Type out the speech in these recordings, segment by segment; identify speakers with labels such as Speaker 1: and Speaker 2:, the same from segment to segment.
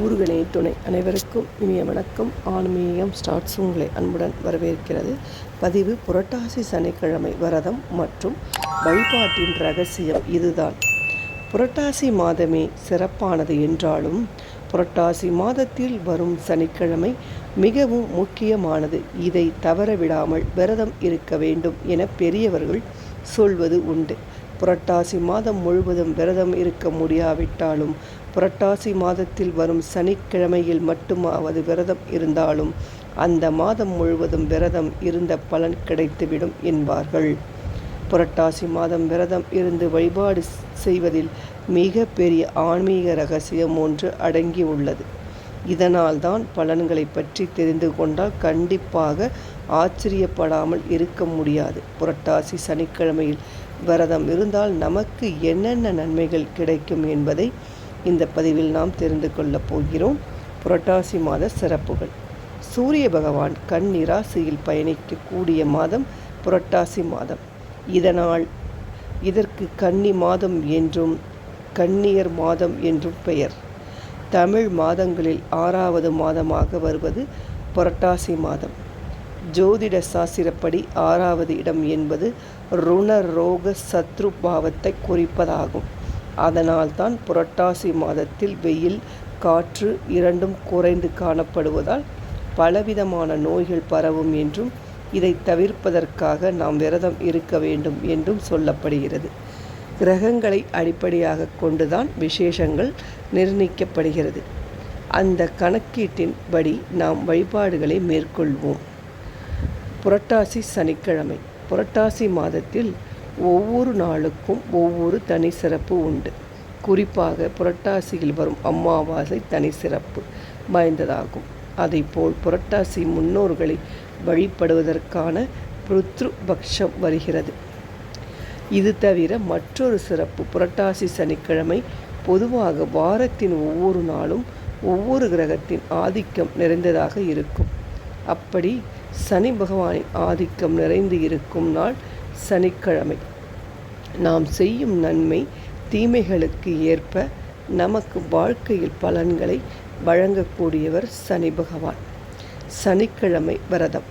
Speaker 1: முருகனே துணை அனைவருக்கும் இனிய வணக்கம். ஆன்மீகம் ஸ்டார்ட்ஸ் உங்களை அன்புடன் வரவேற்கிறது. பதிவு புரட்டாசி சனிக்கிழமை விரதம் மற்றும் வழிபாட்டின் ரகசியம் இதுதான். புரட்டாசி மாதமே சிறப்பானது என்றாலும் புரட்டாசி மாதத்தில் வரும் சனிக்கிழமை மிகவும் முக்கியமானது. இதை தவறவிடாமல் விரதம் இருக்க வேண்டும் என பெரியவர்கள் சொல்வது உண்டு. புரட்டாசி மாதம் முழுவதும் விரதம் இருக்க முடியாவிட்டாலும் புரட்டாசி மாதத்தில் வரும் சனிக்கிழமையில் மட்டுமாவது விரதம் இருந்தாலும் அந்த மாதம் முழுவதும் விரதம் இருந்த பலன் கிடைத்துவிடும் என்பார்கள். புரட்டாசி மாதம் விரதம் இருந்து வழிபாடு செய்வதில் மிக பெரிய ஆன்மீக ரகசியம் ஒன்று அடங்கி உள்ளது. இதனால்தான் பலன்களை பற்றி தெரிந்து கொண்டால் கண்டிப்பாக ஆச்சரியப்படாமல் இருக்க முடியாது. புரட்டாசி சனிக்கிழமையில் விரதம் இருந்தால் நமக்கு என்னென்ன நன்மைகள் கிடைக்கும் என்பதை இந்த பதிவில் நாம் தெரிந்து கொள்ளப் போகிறோம் புரட்டாசி மாத சிறப்புகள். சூரிய பகவான் கண் நிராசியில் பயணிக்கக்கூடிய மாதம் புரட்டாசி மாதம். இதனால் இதற்கு கன்னி மாதம் என்றும் கன்னியர் மாதம் என்றும் பெயர். தமிழ் மாதங்களில் ஆறாவது மாதமாக வருவது புரட்டாசி மாதம். ஜோதிட சாஸ்திரப்படி ஆறாவது இடம் என்பது ருண ரோக சத்ரு பாவத்தை குறிப்பதாகும். அதனால்தான் புரட்டாசி மாதத்தில் வெயில் காற்று இரண்டும் குறைந்து காணப்படுவதால் பலவிதமான நோய்கள் பரவும் என்றும் இதை தவிர்ப்பதற்காக நாம் விரதம் இருக்க வேண்டும் என்றும் சொல்லப்படுகிறது. கிரகங்களை அடிப்படையாக கொண்டுதான் விசேஷங்கள் நிர்ணயிக்கப்படுகிறது. அந்த கணக்கீட்டின்படி நாம் வழிபாடுகளை மேற்கொள்வோம். புரட்டாசி சனிக்கிழமை. புரட்டாசி மாதத்தில் ஒவ்வொரு நாளுக்கும் ஒவ்வொரு தனி சிறப்பு உண்டு. குறிப்பாக புரட்டாசியில் வரும் அம்மாவாசை தனி சிறப்பு வாய்ந்ததாகும். அதைப்போல் புரட்டாசி முன்னோர்களை வழிபடுவதற்கான பிருத்ரு பக்ஷம் வருகிறது. இது தவிர மற்றொரு சிறப்பு புரட்டாசி சனிக்கிழமை பொதுவாக வாரத்தின் ஒவ்வொரு நாளும் ஒவ்வொரு கிரகத்தின் ஆதிக்கம் நிறைந்ததாக இருக்கும். அப்படி சனி பகவானின் ஆதிக்கம் நிறைந்து இருக்கும் நாள் சனிக்கிழமை. நாம் செய்யும் நன்மை தீமைகளுக்கு ஏற்ப நமக்கு வாழ்க்கையில் பலன்களை வழங்கக்கூடியவர் சனி பகவான். சனிக்கிழமை விரதம்.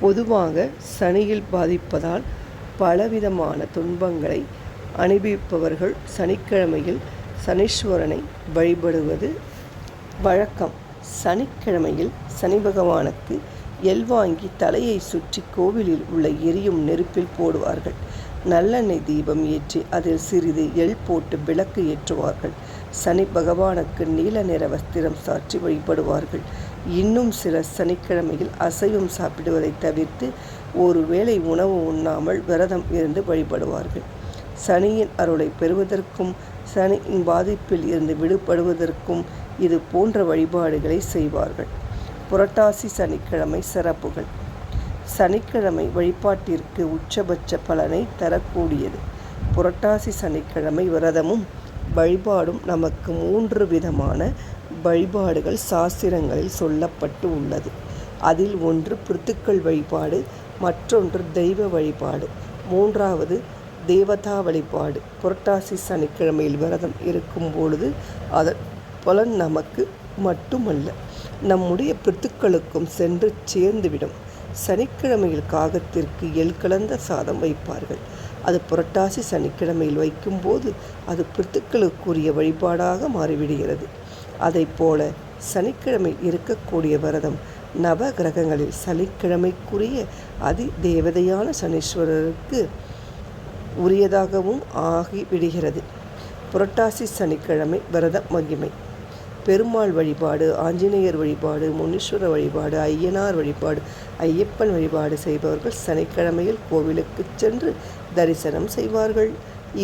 Speaker 1: பொதுவாக சனியில் பாதிப்பதால் பலவிதமான துன்பங்களை அனுபவிப்பவர்கள் சனிக்கிழமையில் சனீஸ்வரனை வழிபடுவது வழக்கம். சனிக்கிழமையில் சனி பகவானுக்கு எல் வாங்கி தலையை சுற்றி கோவிலில் உள்ள எரியும் நெருப்பில் போடுவார்கள். நல்லெண்ணெய் தீபம் ஏற்றி அதில் சிறிது எள் போட்டு விளக்கு ஏற்றுவார்கள். சனி பகவானுக்கு நீல நிற வஸ்திரம் சாற்றி வழிபடுவார்கள். இன்னும் சில சனிக்கிழமையில் அசைவம் சாப்பிடுவதை தவிர்த்து ஒருவேளை உணவு உண்ணாமல் விரதம் இருந்து வழிபடுவார்கள். சனியின் அருளை பெறுவதற்கும் சனியின் பாதிப்பில் இருந்து விடுபடுவதற்கும் இது போன்ற வழிபாடுகளை செய்வார்கள். புரட்டாசி சனிக்கிழமை சிறப்புகள். சனிக்கிழமை வழிபாட்டிற்கு உச்சபட்ச பலனை தரக்கூடியது. புரட்டாசி சனிக்கிழமை விரதமும் வழிபாடும் நமக்கு மூன்று விதமான வழிபாடுகள் சாஸ்திரங்களில் சொல்லப்பட்டு உள்ளது. அதில் ஒன்று பிருத்துக்கள் வழிபாடு மற்றொன்று தெய்வ வழிபாடு மூன்றாவது தேவதா வழிபாடு. புரட்டாசி சனிக்கிழமையில் விரதம் இருக்கும் பொழுது அதன் பலன் நமக்கு மட்டுமல்ல நம்முடைய பித்துக்களுக்கும் சென்று சேர்ந்துவிடும். சனிக்கிழமையில் காகத்திற்கு எள் கலந்த சாதம் வைப்பார்கள். அது புரட்டாசி சனிக்கிழமையில் வைக்கும்போது அது பித்துக்களுக்குரிய வழிபாடாக மாறிவிடுகிறது. அதை போல சனிக்கிழமை இருக்கக்கூடிய விரதம் நவ கிரகங்களில் சனிக்கிழமைக்குரிய அதி தேவதையான சனீஸ்வரருக்கு உரியதாகவும் ஆகிவிடுகிறது. புரட்டாசி சனிக்கிழமை விரத மகிமை. பெருமாள் வழிபாடு ஆஞ்சநேயர் வழிபாடு முனீஸ்வர வழிபாடு ஐயனார் வழிபாடு ஐயப்பன் வழிபாடு செய்பவர்கள் சனிக்கிழமையில் கோவிலுக்கு சென்று தரிசனம் செய்வார்கள்.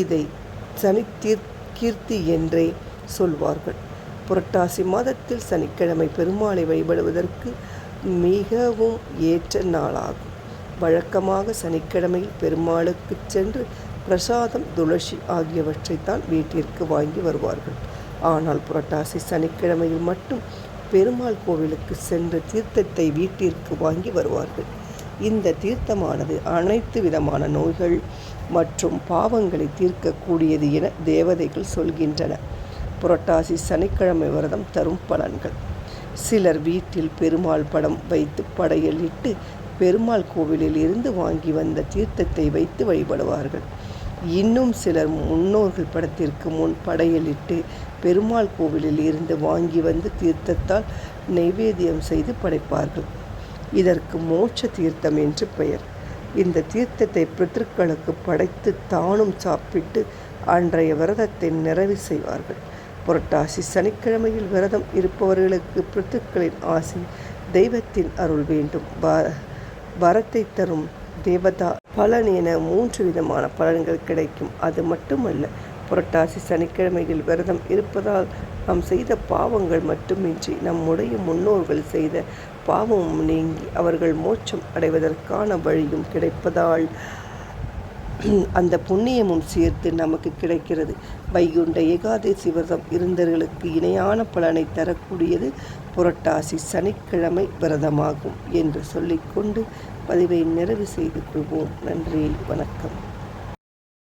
Speaker 1: இதை சனி கீர்த்தி என்றே சொல்வார்கள். புரட்டாசி மாதத்தில் சனிக்கிழமை பெருமாளை வழிபடுவதற்கு மிகவும் ஏற்ற நாளாகும். வழக்கமாக சனிக்கிழமையில் பெருமாளுக்கு சென்று பிரசாதம் துளசி ஆகியவற்றைத்தான் வீட்டிற்கு வாங்கி வருவார்கள். ஆனால் புரட்டாசி சனிக்கிழமையில் மட்டும் பெருமாள் கோவிலுக்கு சென்று தீர்த்தத்தை வீட்டிற்கு வாங்கி வருவார்கள். இந்த தீர்த்தமானது அனைத்து விதமான நோய்கள் மற்றும் பாவங்களை தீர்க்கக்கூடியது என தேவதைகள் சொல்கின்றன. புரட்டாசி சனிக்கிழமை விரதம் தரும் பலன்கள். சிலர் வீட்டில் பெருமாள் படம் வைத்து படையலிட்டு பெருமாள் கோவிலில் இருந்து வாங்கி வந்த தீர்த்தத்தை வைத்து வழிபடுவார்கள். இன்னும் சிலர் முன்னோர்கள் படத்திற்கு முன் படையலிட்டு பெருமாள் கோவிலில் இருந்து வாங்கி வந்து தீர்த்தத்தால் நைவேத்தியம் செய்து படைப்பார்கள். இதற்கு மோட்ச தீர்த்தம் என்று பெயர். இந்த தீர்த்தத்தை பித்திருக்களுக்கு படைத்து தானும் சாப்பிட்டு அன்றைய விரதத்தை நிறைவு செய்வார்கள். புரட்டாசி சனிக்கிழமையில் விரதம் இருப்பவர்களுக்கு பித்திருக்களின் ஆசி தெய்வத்தின் அருள் வேண்டும். வரத்தை தரும் தேவதா பலன் என மூன்று விதமான பலன்கள் கிடைக்கும். அது மட்டுமல்ல புரட்டாசி சனிக்கிழமையில் விரதம் இருப்பதால் நாம் செய்த பாவங்கள் மட்டுமின்றி நம்முடைய முன்னோர்கள் செய்த பாவமும் நீங்கி அவர்கள் மோட்சம் அடைவதற்கான வழியும் கிடைப்பதால் அந்த புண்ணியமும் சேர்த்து நமக்கு கிடைக்கிறது. வைகுண்ட ஏகாதசி விரதம் இருந்தவர்களுக்கு இணையான பலனை தரக்கூடியது புரட்டாசி சனிக்கிழமை விரதமாகும் என்று சொல்லிக்கொண்டு பதிவை நிறைவு செய்து கொள்வோம். நன்றி வணக்கம்.